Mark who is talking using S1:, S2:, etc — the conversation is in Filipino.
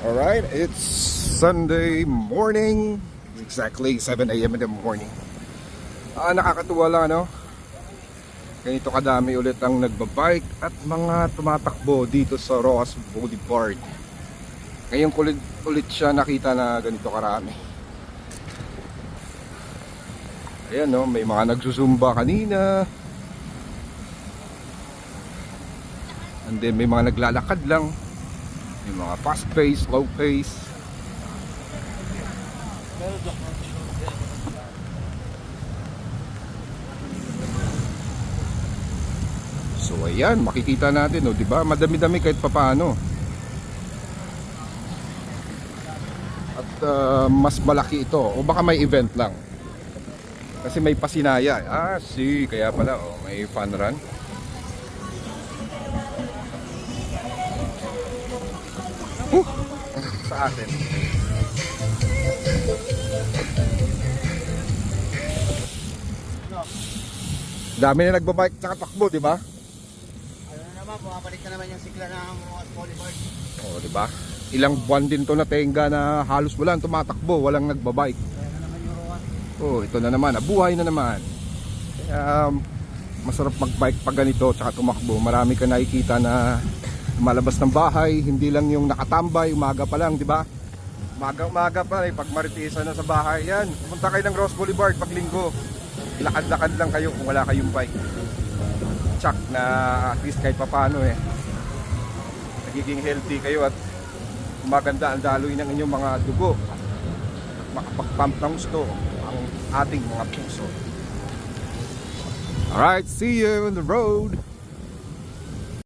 S1: Alright, it's Sunday morning. Exactly 7 a.m. in the morning. Ah, nakakatuwa lang, ano? Ganito kadami ulit ang nagbabike at mga tumatakbo dito sa Rojas Boulevard. Ngayon ulit, ulit siya nakita na ganito karami. Ayan, no? May mga nagsusumba kanina. And then may mga naglalakad lang. May mga fast pace, slow pace. So ayan, makikita natin, oh, 'di ba? Madami-dami kahit papaano. At ah, mas malaki ito o baka may event lang. Kasi may pasinaya. Ah, si, kaya pala oh, may fun run. Huh! Sa atin. Dami na nagbabike tsaka takbo, di ba?
S2: Ano na naman, bumabalik na naman yung sigla ng boulevard.
S1: Oo, di ba? Ilang buwan din to na tenga na halos walang tumatakbo, walang nagbabike.
S2: Kaya na naman yung ruwan.
S1: Oh, ito na naman, abuhay na naman. Kaya um, masarap magbike pag ganito tsaka tumakbo. Marami ka nakikita na malabas ng bahay, hindi lang yung nakatambay, umaga pa lang, di ba? Umaga-umaga pa, eh, pag maritisan na sa bahay, yan. Pumunta kayo ng Ross Boulevard pag linggo. Lakad-lakad lang kayo kung wala kayong bike. Tsak na at least kahit papano eh. Nagiging healthy kayo at maganda ang daloy ng inyong mga dugo at makapag-pump ng gusto ang ating mga puso. Alright, see you on the road.